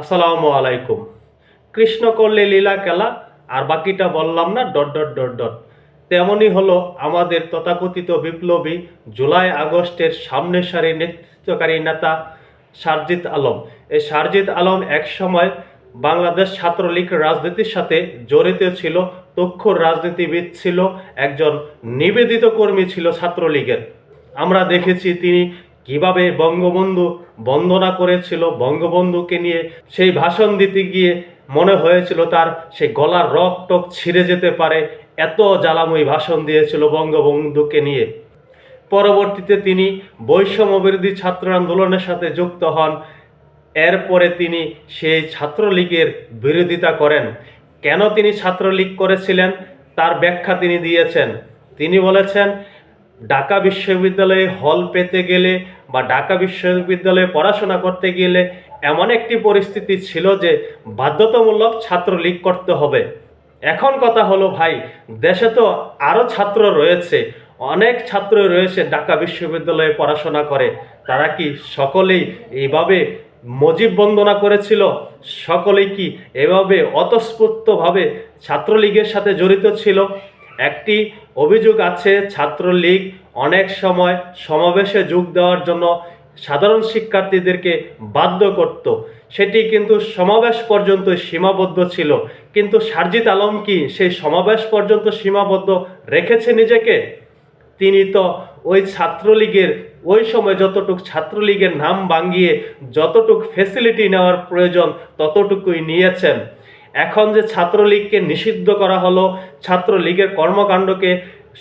আসসালামু আলাইকুম। কৃষ্ণ করলে লীলা খেলা, আর বাকিটা বললাম না, ডট ডট ডট ডট। তেমনই হলো আমাদের তথাকথিত বিপ্লবী জুলাই আগস্টের সামনের সারি নেতৃত্বকারী নেতা সারজিৎ আলম। এই সারজিৎ আলম এক সময় বাংলাদেশ ছাত্রলীগ রাজনীতির সাথে জড়িত ছিল দক্ষ রাজনীতিবিদ ছিল, একজন নিবেদিত কর্মী ছিল ছাত্রলীগের। আমরা দেখেছি তিনি কীভাবে বঙ্গবন্ধু বন্দনা করেছিল, বঙ্গবন্ধুকে নিয়ে সেই ভাষণ দিতে গিয়ে মনে হয়েছিল তার সে গলার রক টক ছিঁড়ে যেতে পারে, এত জ্বালাময়ী ভাষণ দিয়েছিল বঙ্গবন্ধুকে নিয়ে। পরবর্তীতে তিনি বৈষম্য বিরোধী ছাত্র আন্দোলনের সাথে যুক্ত হন। এরপরে তিনি সেই ছাত্রলীগের বিরোধিতা করেন। কেন তিনি ছাত্রলীগ করেছিলেন, তার ব্যাখ্যা তিনি দিয়েছেন। তিনি বলেছেন ঢাকা বিশ্ববিদ্যালয়ে হল পেতে গেলে বা ঢাকা বিশ্ববিদ্যালয়ে পড়াশোনা করতে গেলে এমন একটি পরিস্থিতি ছিল যে বাধ্যতামূলক ছাত্রলীগ করতে হবে। এখন কথা হলো, ভাই, দেশে তো আরও ছাত্র রয়েছে, অনেক ছাত্র রয়েছে ঢাকা বিশ্ববিদ্যালয়ে পড়াশোনা করে। তারা কি সকলেই এইভাবে মজিব বন্দনা করেছিল? সকলেই কি এভাবে অতস্ফূর্তভাবে ছাত্রলীগের সাথে জড়িত ছিল? একটি অভিযোগ আছে, ছাত্রলীগ অনেক সময় সমাবেশে যোগ দেওয়ার জন্য সাধারণ শিক্ষার্থীদেরকে বাধ্য করত। সেটি কিন্তু সমাবেশ পর্যন্ত সীমাবদ্ধ ছিল। কিন্তু সারজিৎ আলম কি সেই সমাবেশ পর্যন্ত সীমাবদ্ধ রেখেছে নিজেকে? তিনি তো ওই ছাত্রলীগের, ওই সময় যতটুক ছাত্রলীগের নাম ভাঙ্গিয়ে যতটুক ফেসিলিটি নেওয়ার প্রয়োজন ততটুকুই নিয়েছেন। এখন যে ছাত্রলীগকে নিষিদ্ধ করা হলো, ছাত্রলীগের কর্মকাণ্ডকে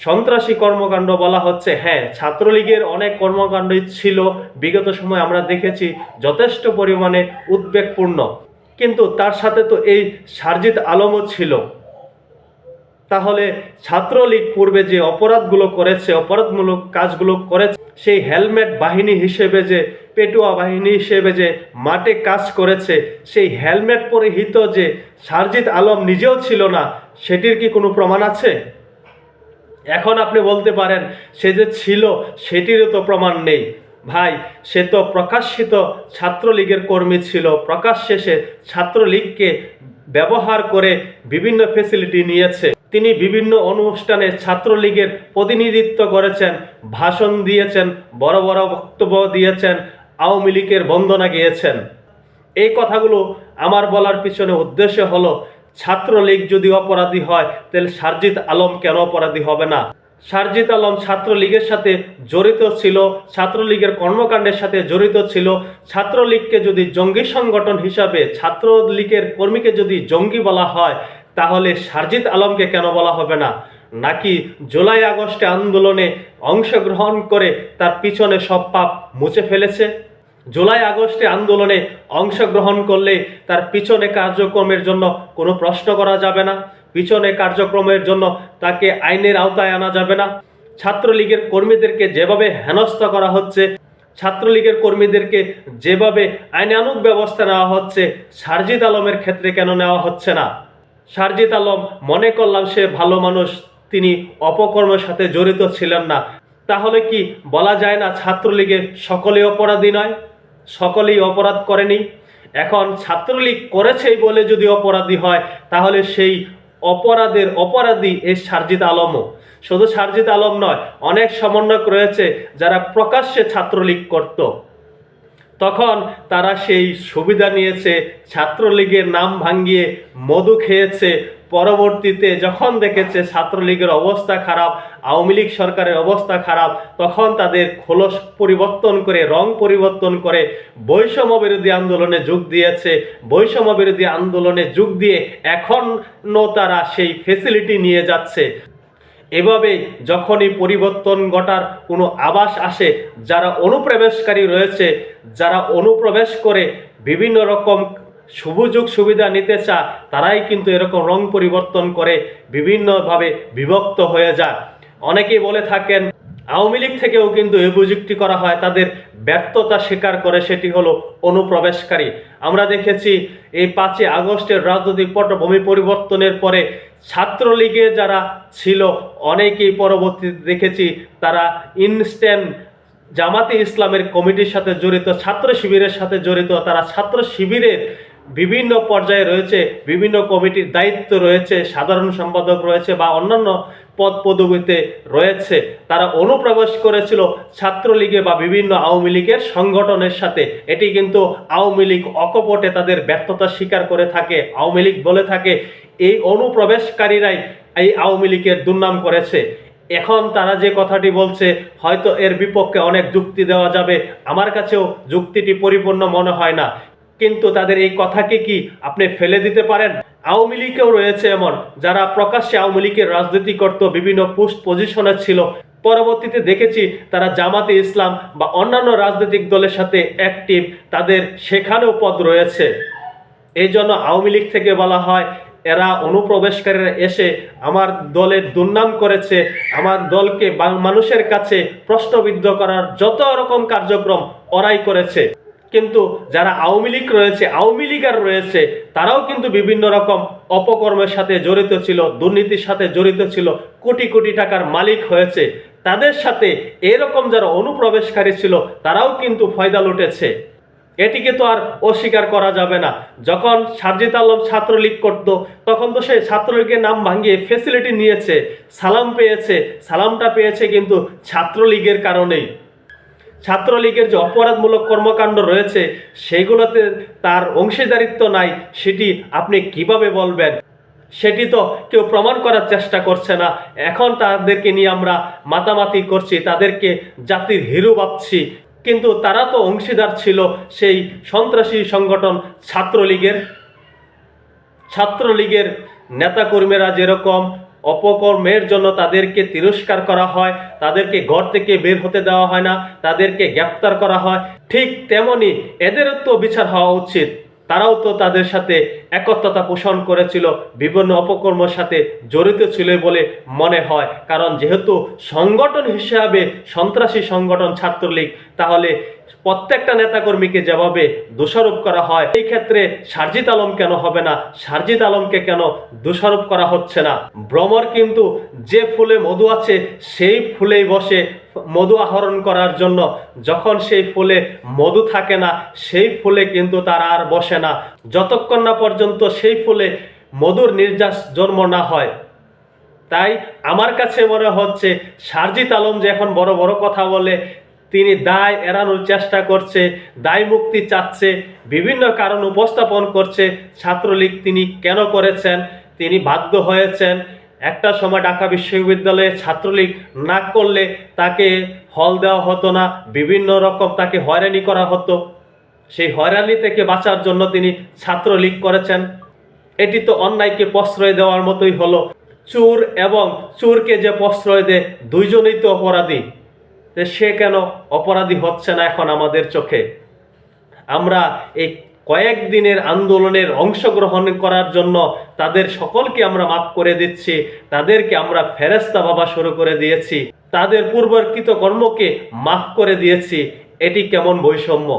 সন্ত্রাসী কর্মকাণ্ড বলা হচ্ছে। হ্যাঁ ছাত্রলীগের অনেক কর্মকাণ্ডই ছিল, বিগত সময় আমরা দেখেছি যথেষ্ট পরিমাণে উদ্বেগপূর্ণ। কিন্তু তার সাথে তো এই সারজিৎ আলমও ছিল। তাহলে ছাত্রলীগ পূর্বে যে অপরাধগুলো করেছে, অপরাধমূলক কাজগুলো করেছে, সেই হেলমেট বাহিনী হিসেবে যে পেটুয়া বাহিনী হিসেবে যে মাঠে কাজ করেছে, সেই হেলমেট পরিহিত যে সারজিৎ আলম নিজেও ছিল না, সেটির কি কোনো প্রমাণ আছে? এখন আপনি বলতে পারেন, সে যে ছিল, সেটিরও তো প্রমাণ নেই। ভাই, সে তো প্রকাশিত ছাত্রলীগের কর্মী ছিল। প্রকাশ্যে সে ছাত্রলীগকে ব্যবহার করে বিভিন্ন ফেসিলিটি নিয়েছে। তিনি বিভিন্ন অনুষ্ঠানে ছাত্রলীগের প্রতিনিধিত্ব করেছেন, ভাষণ দিয়েছেন, বড় বড় বক্তব্য দিয়েছেন আওয়ামী লীগের বন্দনা গিয়েছেন। এই কথাগুলো আমার বলার পিছনে উদ্দেশ্য হলো, ছাত্রলীগ যদি অপরাধী হয়, তাহলে সারজিৎ আলম কেন অপরাধী হবে না? সারজিৎ আলম ছাত্রলীগের সাথে জড়িত ছিল, ছাত্রলীগের কর্মকাণ্ডের সাথে জড়িত ছিল। ছাত্রলীগকে যদি জঙ্গি সংগঠন হিসাবে, ছাত্রলীগের কর্মীকে যদি জঙ্গি বলা হয়, তাহলে সারজিৎ আলমকে কেন বলা হবে না? নাকি জুলাই আগস্টে আন্দোলনে অংশগ্রহণ করে তার পিছনে সব পাপ মুছে ফেলেছে? জুলাই আগস্টে আন্দোলনে অংশগ্রহণ করলে তার পিছনে কার্যক্রমের জন্য কোনো প্রশ্ন করা যাবে না। পিছনে কার্যক্রমের জন্য তাকে আইনের আওতায় আনা যাবে না। ছাত্রলীগের কর্মীদেরকে যেভাবে হেনস্থা করা হচ্ছে, ছাত্রলীগের কর্মীদেরকে যেভাবে আইনানুগ ব্যবস্থা নেওয়া হচ্ছে সারজিৎ আলমের ক্ষেত্রে কেন নেওয়া হচ্ছে না? সারজিৎ আলম মনে করলাম সে ভালো মানুষ, তিনি অপকর্মের সাথে জড়িত ছিলেন না। তাহলে কি বলা যায় না ছাত্রলীগের সকলে অপরাধী নয়? সকলেই অপরাধ করেনি। এখন ছাত্রলীগ করেছেই বলে যদি অপরাধী হয়, তাহলে সেই অপরাধের অপরাধী এই সারজিৎ আলমও। শুধু সারজিৎ আলম নয়, অনেক সমন্বয়ক রয়েছে যারা প্রকাশ্যে ছাত্রলীগ করত। তখন তারা সেই সুবিধা নিয়েছে, ছাত্রলীগের নাম ভাঙ্গিয়ে মধু খেয়েছে পরবর্তীতে যখন দেখেছে ছাত্রলীগের অবস্থা খারাপ, আওয়ামী লীগ সরকারের অবস্থা খারাপ, তখন তাদের খোলস পরিবর্তন করে, রং পরিবর্তন করে বৈষম্য বিরোধী আন্দোলনে যোগ দিয়েছে। বৈষম্য বিরোধী আন্দোলনে যোগ দিয়ে এখনও তারা সেই ফেসিলিটি নিয়ে যাচ্ছে। এভাবে যখনই পরিবর্তন ঘটার কোনো আভাস আসে, যারা অনুপ্রবেশকারী রয়েছে, যারা অনুপ্রবেশ করে বিভিন্ন রকম সুযোগ সুবিধা নিতে চা তারাই কিন্তু এরকম রং পরিবর্তন করে বিভিন্নভাবে বিভক্ত হয়ে যায়। অনেকেই বলে থাকেন, আওয়ামী লীগ থেকেও কিন্তু এই প্রযুক্তি করা হয়, তাদের ব্যর্থতা স্বীকার করে সেটি হলো অনুপ্রবেশকারী। আমরা দেখেছি, এই পাঁচই আগস্টের রাজনৈতিক পটভূমি পরিবর্তনের পরে ছাত্রলীগে যারা ছিল, অনেকেই পরবর্তীতে দেখেছি, তারা ইনস্ট্যান্ট জামাতে ইসলামের কমিটির সাথে জড়িত, ছাত্র শিবিরের সাথে জড়িত, তারা ছাত্র শিবিরের বিভিন্ন পর্যায়ে রয়েছে, বিভিন্ন কমিটির দায়িত্ব রয়েছে, সাধারণ সম্পাদক রয়েছে বা অন্যান্য পদ পদবিতে রয়েছে। তারা অনুপ্রবেশ করেছিল ছাত্রলীগে বা বিভিন্ন আওয়ামী লীগের সংগঠনের সাথে। এটি কিন্তু আওয়ামী লীগ অকপটে তাদের ব্যর্থতা স্বীকার করে থাকে, আওয়ামী লীগ বলে থাকে, এই অনুপ্রবেশকারীরাই এই আওয়ামী লীগের দুর্নাম করেছে। এখন তারা যে কথাটি বলছে, হয়তো এর বিপক্ষে অনেক যুক্তি দেওয়া যাবে। আমার কাছেও যুক্তিটি পরিপূর্ণ মনে হয় না। কিন্তু তাদের এই কথাকে কি আপনি ফেলে দিতে পারেন? আওয়ামী লীগেও রয়েছে এমন, যারা প্রকাশ্যে আওয়ামী লীগের রাজনীতি করত, বিভিন্ন পোস্ট পজিশনে ছিল। পরবর্তীতে দেখেছি তারা জামাতে ইসলাম বা অন্যান্য রাজনৈতিক দলের সাথে অ্যাক্টিভ তাদের সেখানেও পদ রয়েছে। এই জন্য আওয়ামী লীগ থেকে বলা হয়, এরা অনুপ্রবেশকারীরা এসে আমার দলের দুর্নাম করেছে, আমার দলকে মানুষের কাছে প্রশ্নবিদ্ধ করার যত রকম কার্যক্রম ওরাই করেছে। কিন্তু যারা আওয়ামী লীগ রয়েছে, আওয়ামী লীগার রয়েছে, তারাও কিন্তু বিভিন্ন রকম অপকর্মের সাথে জড়িত ছিল, দুর্নীতির সাথে জড়িত ছিল, কোটি কোটি টাকার মালিক হয়েছে। তাদের সাথে এরকম যারা অনুপ্রবেশকারী ছিল, তারাও কিন্তু ফয়দা লুটেছে। এটিকে তো আর অস্বীকার করা যাবে না। যখন সারজিত আলম ছাত্রলীগ করত, তখন তো সে ছাত্রলীগের নাম ভাঙিয়ে ফেসিলিটি নিয়েছে, সালাম পেয়েছে। সালামটা পেয়েছে কিন্তু ছাত্রলীগের কারণেই। ছাত্রলীগের যে অপরাধমূলক কর্মকাণ্ড রয়েছে সেগুলোতে তার অংশীদারিত্ব নাই, সেটি আপনি কীভাবে বলবেন? সেটি তো কেউ প্রমাণ করার চেষ্টা করছে না। এখন তাদেরকে নিয়ে আমরা মাতামাতি করছি, তাদেরকে জাতির হিরো ভাবছি। কিন্তু তারা তো অংশীদার ছিল সেই সন্ত্রাসী সংগঠন ছাত্রলীগের। ছাত্রলীগের নেতাকর্মীরা যেরকম অপকর্মের জন্য তাদেরকে তিরস্কার করা হয়, তাদেরকে ঘর থেকে বের হতে দেওয়া হয় না, তাদেরকে গ্রেপ্তার করা হয়। ঠিক তেমনি এদেরও তো বিচার হওয়া উচিত। তারাও তো তাদের সাথে একত্রতা পোষণ করেছিল, বিভিন্ন অপকর্মের সাথে জড়িত ছিল বলে মনে হয়। কারণ যেহেতু সংগঠন হিসাবে সন্ত্রাসী সংগঠন ছাত্রলীগ, তাহলে প্রত্যেকটা নেতাকর্মীকে যেভাবে দোষারোপ করা হয় এই ক্ষেত্রে সারজিত আলম কেন হবে না? সারজিত আলমকে কেন দোষারোপ করা হচ্ছে না? ভ্রমর কিন্তু যে ফুলে মধু আছে, সেই ফুলেই বসে মধু আহরণ করার জন্য যখন সেই ফুলে মধু থাকে না, সেই ফুলে কিন্তু তারা আর বসে না। যতক্ষণ না পর্যন্ত সেই ফুলে মধুর নির্যাস জন্ম না হয়। তাই আমার কাছে মনে হচ্ছে সারজিত আলম যে এখন বড় বড় কথা বলে, তিনি দায় এড়ানোর চেষ্টা করছে, দায় মুক্তি চাচ্ছে, বিভিন্ন কারণ উপস্থাপন করছে, ছাত্রলীগ তিনি কেন করেছেন, তিনি বাধ্য হয়েছেন একটা সময় ঢাকা বিশ্ববিদ্যালয়ে ছাত্রলীগ না করলে তাকে হল দেওয়া হতো না, বিভিন্ন রকম তাকে হয়রানি করা হতো। সেই হয়রানি থেকে বাঁচার জন্য তিনি ছাত্রলীগ করেছেন। এটি তো অন্যায়কে প্রশ্রয় দেওয়ার মতোই হলো। চোর এবং চোরকে যে প্রশ্রয় দেয়, দুইজনেই তো অপরাধী। সে কেন অপরাধী হচ্ছে না এখন আমাদের চোখে? আমরা এই কয়েকদিনের আন্দোলনের অংশগ্রহণ করার জন্য তাদের সকলকে আমরা মাফ করে দিচ্ছি, তাদেরকে আমরা ফেরেস্তা ভাবা শুরু করে দিয়েছি, তাদের পূর্বকৃত কর্মকে মাফ করে দিয়েছি, এটি কেমন বৈষম্য?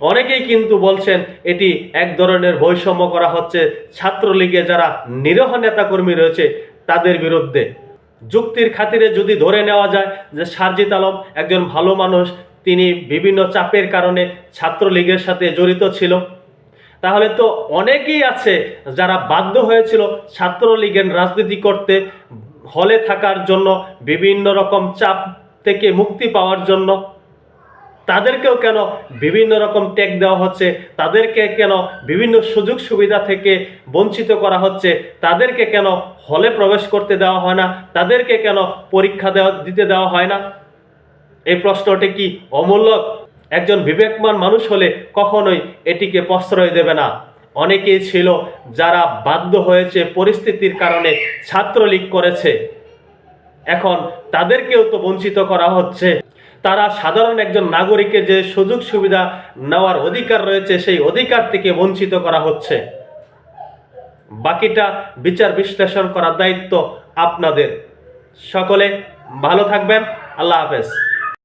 অনেকেই কিন্তু বলছেন এটি এক ধরনের বৈষম্য করা হচ্ছে, ছাত্রলীগে যারা নিরহ নেতাকর্মী রয়েছে তাদের বিরুদ্ধে। যুক্তির খাতিরে যদি ধরে নেওয়া যায় যে সারজিত আলম একজন ভালো মানুষ, তিনি বিভিন্ন চাপের কারণে ছাত্রলীগের সাথে জড়িত ছিল তাহলে তো অনেকেই আছে যারা বাধ্য হয়েছিল ছাত্রলীগের রাজনীতি করতে, হলে থাকার জন্য, বিভিন্ন রকম চাপ থেকে মুক্তি পাওয়ার জন্য। তাদেরকেও কেন বিভিন্ন রকম ট্যাগ দেওয়া হচ্ছে? তাদেরকে কেন বিভিন্ন সুযোগ সুবিধা থেকে বঞ্চিত করা হচ্ছে? তাদেরকে কেন হলে প্রবেশ করতে দেওয়া হয় না? তাদেরকে কেন পরীক্ষা দেওয়া, দিতে দেওয়া হয় না? এই প্রশ্নটি কি অমূল্যক একজন বিবেকমান মানুষ হলে কখনোই এটিকে প্রশ্রয় দেবে না। অনেকেই ছিল যারা বাধ্য হয়েছে পরিস্থিতির কারণে ছাত্রলীগ করেছে। এখন তাদেরকেও তো বঞ্চিত করা হচ্ছে। তারা সাধারণ একজন নাগরিকের যে সুযোগ সুবিধা নেওয়ার অধিকার রয়েছে, সেই অধিকার থেকে বঞ্চিত করা হচ্ছে। বাকিটা বিচার বিশ্লেষণ করার দায়িত্ব আপনাদের। সকলে ভালো থাকবেন। আল্লাহ হাফেজ।